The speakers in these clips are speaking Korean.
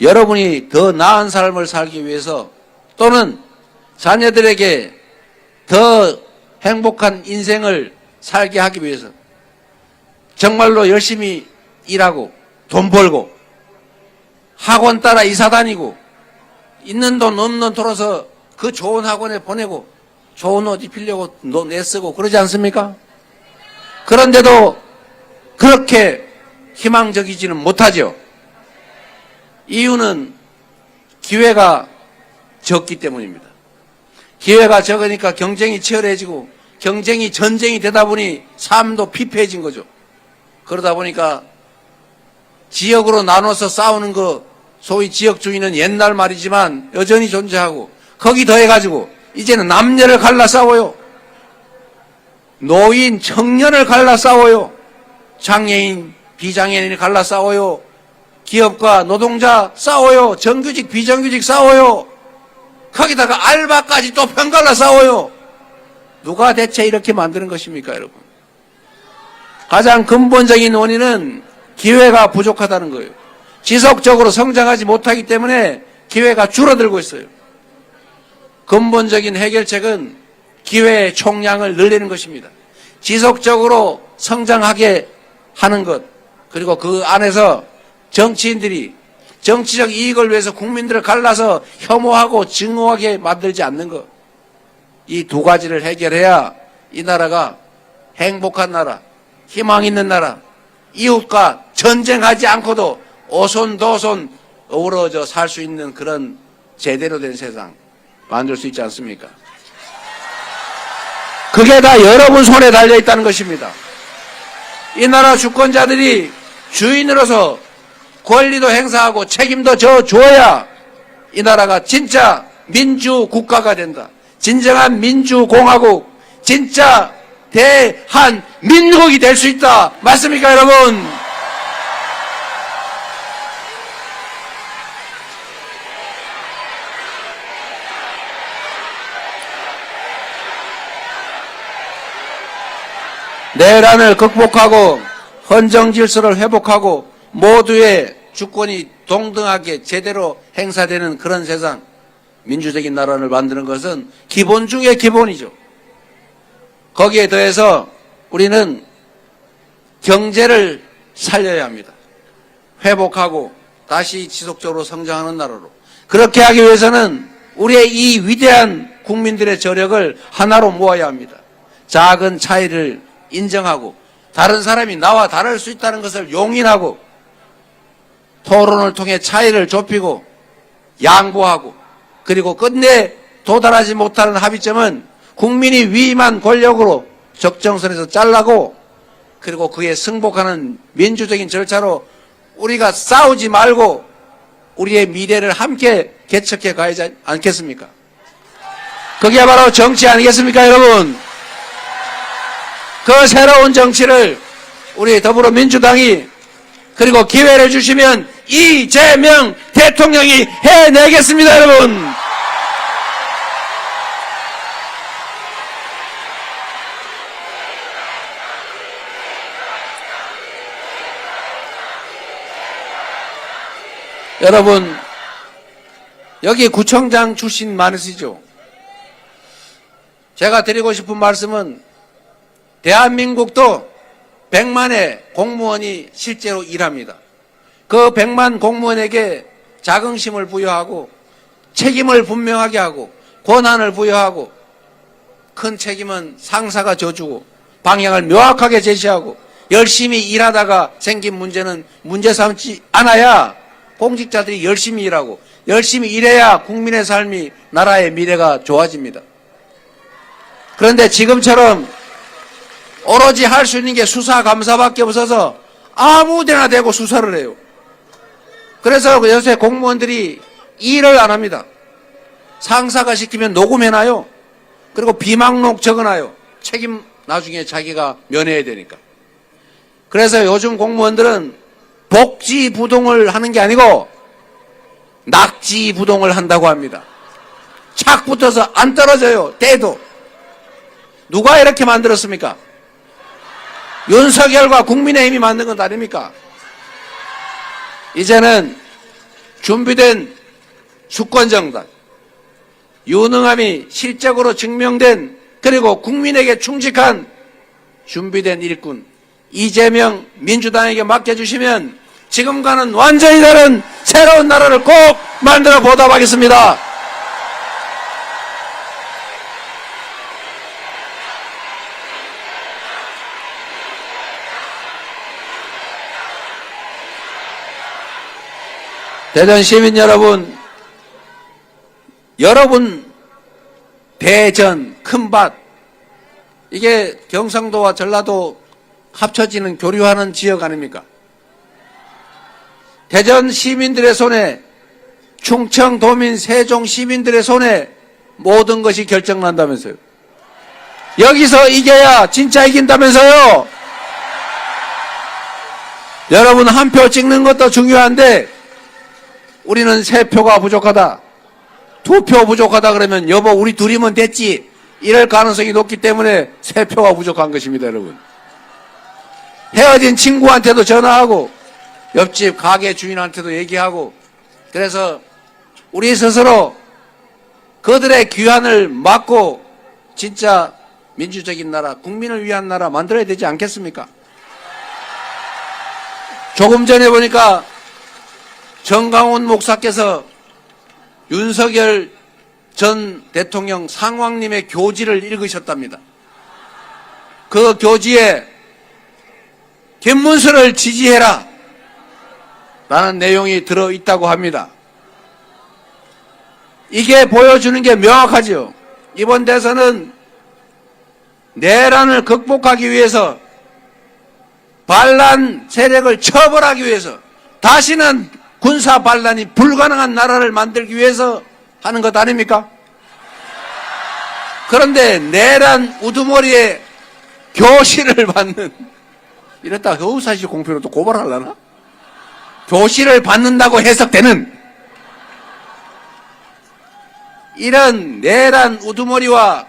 여러분이 더 나은 삶을 살기 위해서 또는 자녀들에게 더 행복한 인생을 살게 하기 위해서 정말로 열심히 일하고 돈 벌고 학원 따라 이사 다니고 있는 돈 없는 돌아서 그 좋은 학원에 보내고 좋은 옷 입히려고 너 내쓰고 그러지 않습니까? 그런데도 그렇게 희망적이지는 못하죠. 이유는 기회가 적기 때문입니다. 기회가 적으니까 경쟁이 치열해지고 경쟁이 전쟁이 되다 보니 삶도 피폐해진 거죠. 그러다 보니까 지역으로 나눠서 싸우는 거 소위 지역 주의는 옛날 말이지만 여전히 존재하고 거기 더해가지고 이제는 남녀를 갈라 싸워요. 노인, 청년을 갈라 싸워요. 장애인, 비장애인을 갈라 싸워요. 기업과 노동자 싸워요. 정규직, 비정규직 싸워요. 거기다가 알바까지 또 편갈라 싸워요. 누가 대체 이렇게 만드는 것입니까, 여러분? 가장 근본적인 원인은 기회가 부족하다는 거예요. 지속적으로 성장하지 못하기 때문에 기회가 줄어들고 있어요. 근본적인 해결책은 기회의 총량을 늘리는 것입니다. 지속적으로 성장하게 하는 것, 그리고 그 안에서 정치인들이 정치적 이익을 위해서 국민들을 갈라서 혐오하고 증오하게 만들지 않는 것. 이 두 가지를 해결해야 이 나라가 행복한 나라, 희망 있는 나라, 이웃과 전쟁하지 않고도 오손도손 어우러져 살 수 있는 그런 제대로 된 세상 만들 수 있지 않습니까? 그게 다 여러분 손에 달려 있다는 것입니다. 이 나라 주권자들이 주인으로서 권리도 행사하고 책임도 져 줘야 이 나라가 진짜 민주 국가가 된다. 진정한 민주 공화국, 진짜 대한 민국이 될 수 있다. 맞습니까, 여러분? 내란을 극복하고 헌정 질서를 회복하고 모두의 주권이 동등하게 제대로 행사되는 그런 세상, 민주적인 나라를 만드는 것은 기본 중의 기본이죠. 거기에 더해서 우리는 경제를 살려야 합니다. 회복하고 다시 지속적으로 성장하는 나라로. 그렇게 하기 위해서는 우리의 이 위대한 국민들의 저력을 하나로 모아야 합니다. 작은 차이를 인정하고 다른 사람이 나와 다를 수 있다는 것을 용인하고 토론을 통해 차이를 좁히고 양보하고 그리고 끝내 도달하지 못하는 합의점은 국민이 위임한 권력으로 적정선에서 잘라고 그리고 그에 승복하는 민주적인 절차로 우리가 싸우지 말고 우리의 미래를 함께 개척해 가야지 않겠습니까? 그게 바로 정치 아니겠습니까, 여러분? 그 새로운 정치를 우리 더불어민주당이 그리고 기회를 주시면 이재명 대통령이 해내겠습니다, 여러분. 여러분, 여기 구청장 출신 많으시죠? 제가 드리고 싶은 말씀은 대한민국도 100만의 공무원이 실제로 일합니다. 그 100만 공무원에게 자긍심을 부여하고 책임을 분명하게 하고 권한을 부여하고 큰 책임은 상사가 져주고 방향을 명확하게 제시하고 열심히 일하다가 생긴 문제는 문제 삼지 않아야 공직자들이 열심히 일하고 열심히 일해야 국민의 삶이 나라의 미래가 좋아집니다. 그런데 지금처럼 오로지 할 수 있는 게 수사 감사밖에 없어서 아무 데나 대고 수사를 해요. 그래서 요새 공무원들이 일을 안 합니다. 상사가 시키면 녹음해놔요. 그리고 비망록 적어놔요. 책임 나중에 자기가 면해야 되니까. 그래서 요즘 공무원들은 복지 부동을 하는 게 아니고 낙지 부동을 한다고 합니다. 착 붙어서 안 떨어져요. 때도. 누가 이렇게 만들었습니까? 윤석열과 국민의힘이 만든 건 아닙니까? 이제는 준비된 주권정당, 유능함이 실적으로 증명된 그리고 국민에게 충직한 준비된 일꾼 이재명 민주당에게 맡겨주시면 지금과는 완전히 다른 새로운 나라를 꼭 만들어 보답하겠습니다. 대전 시민 여러분, 여러분 대전 큰밭 이게 경상도와 전라도 합쳐지는 교류하는 지역 아닙니까? 대전 시민들의 손에 충청 도민 세종 시민들의 손에 모든 것이 결정난다면서요. 여기서 이겨야 진짜 이긴다면서요. 여러분 한 표 찍는 것도 중요한데 우리는 세 표가 부족하다. 두 표 부족하다 그러면 여보 우리 둘이면 됐지. 이럴 가능성이 높기 때문에 세 표가 부족한 것입니다, 여러분. 헤어진 친구한테도 전화하고 옆집 가게 주인한테도 얘기하고 그래서 우리 스스로 그들의 귀환을 막고 진짜 민주적인 나라, 국민을 위한 나라 만들어야 되지 않겠습니까? 조금 전에 보니까 정강훈 목사께서 윤석열 전 대통령 상황님의 교지를 읽으셨답니다. 그 교지에 김문수를 지지해라 라는 내용이 들어있다고 합니다. 이게 보여주는 게 명확하죠. 이번 대선은 내란을 극복하기 위해서 반란 세력을 처벌하기 위해서 다시는 군사 반란이 불가능한 나라를 만들기 위해서 하는 것 아닙니까? 그런데 내란 우두머리에 교시를 받는 이랬다 허우사시 공표로 또 고발하려나? 교시를 받는다고 해석되는 이런 내란 우두머리와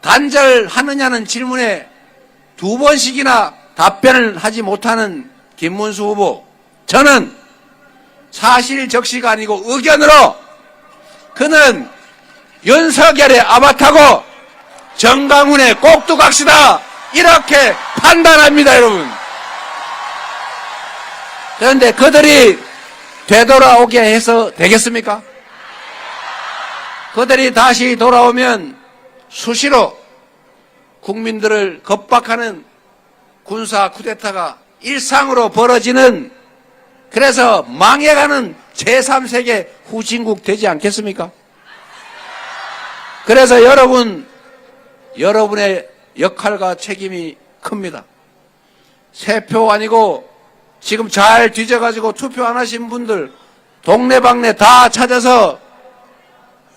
단절하느냐는 질문에 두 번씩이나 답변을 하지 못하는 김문수 후보 저는 사실 적시가 아니고 의견으로 그는 윤석열의 아바타고 정강훈의 꼭두각시다 이렇게 판단합니다 여러분 그런데 그들이 되돌아오게 해서 되겠습니까? 그들이 다시 돌아오면 수시로 국민들을 겁박하는 군사 쿠데타가 일상으로 벌어지는 그래서 망해가는 제3세계 후진국 되지 않겠습니까? 그래서 여러분, 여러분의 역할과 책임이 큽니다. 세표 아니고 지금 잘 뒤져가지고 투표 안 하신 분들 동네방네 다 찾아서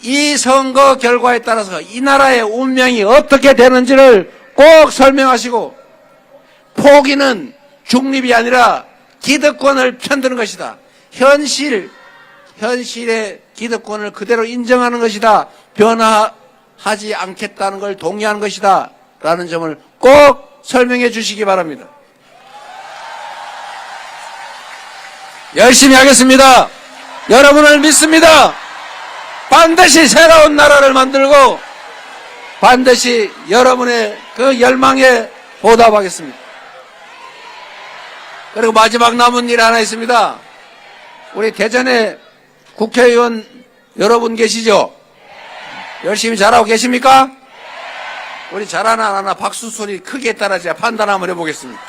이 선거 결과에 따라서 이 나라의 운명이 어떻게 되는지를 꼭 설명하시고 포기는 중립이 아니라 기득권을 편드는 것이다. 현실, 현실의 기득권을 그대로 인정하는 것이다. 변화하지 않겠다는 걸 동의하는 것이다. 라는 점을 꼭 설명해 주시기 바랍니다. 열심히 하겠습니다. 여러분을 믿습니다. 반드시 새로운 나라를 만들고 반드시 여러분의 그 열망에 보답하겠습니다. 그리고 마지막 남은 일 하나 있습니다. 우리 대전에 국회의원 여러분 계시죠? 열심히 잘하고 계십니까? 우리 잘하나 안 하나 박수 소리 크게 따라 제가 판단 한번 해보겠습니다.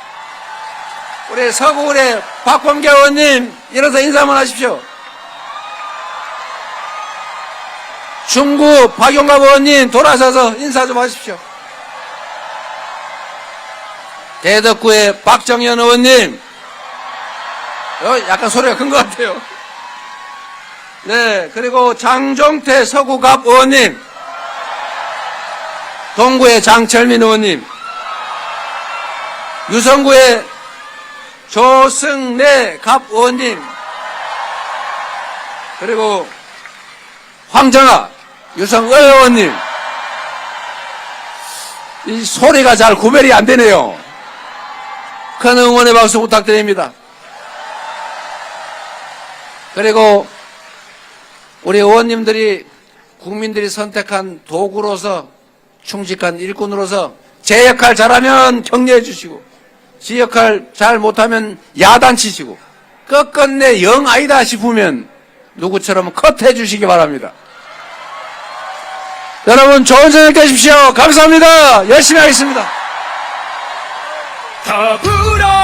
우리 서구울의 박범계 의원님 일어서 인사 한번 하십시오. 중구 박용갑 의원님 돌아서서 인사 좀 하십시오. 대덕구의 박정현 의원님 어, 약간 소리가 큰 것 같아요. 네, 그리고 장종태 서구갑 의원님, 동구의 장철민 의원님, 유성구의 조승래 갑 의원님, 그리고 황정아 유성의 의원님, 이 소리가 잘 구별이 안 되네요. 큰 응원의 박수 부탁드립니다. 그리고 우리 의원님들이 국민들이 선택한 도구로서 충직한 일꾼으로서 제 역할 잘하면 격려해 주시고 지 역할 잘 못하면 야단치시고 끝끝내 영 아니다 싶으면 누구처럼 컷해 주시기 바랍니다. 여러분 좋은 저녁 되십시오. 감사합니다. 열심히 하겠습니다. 더불어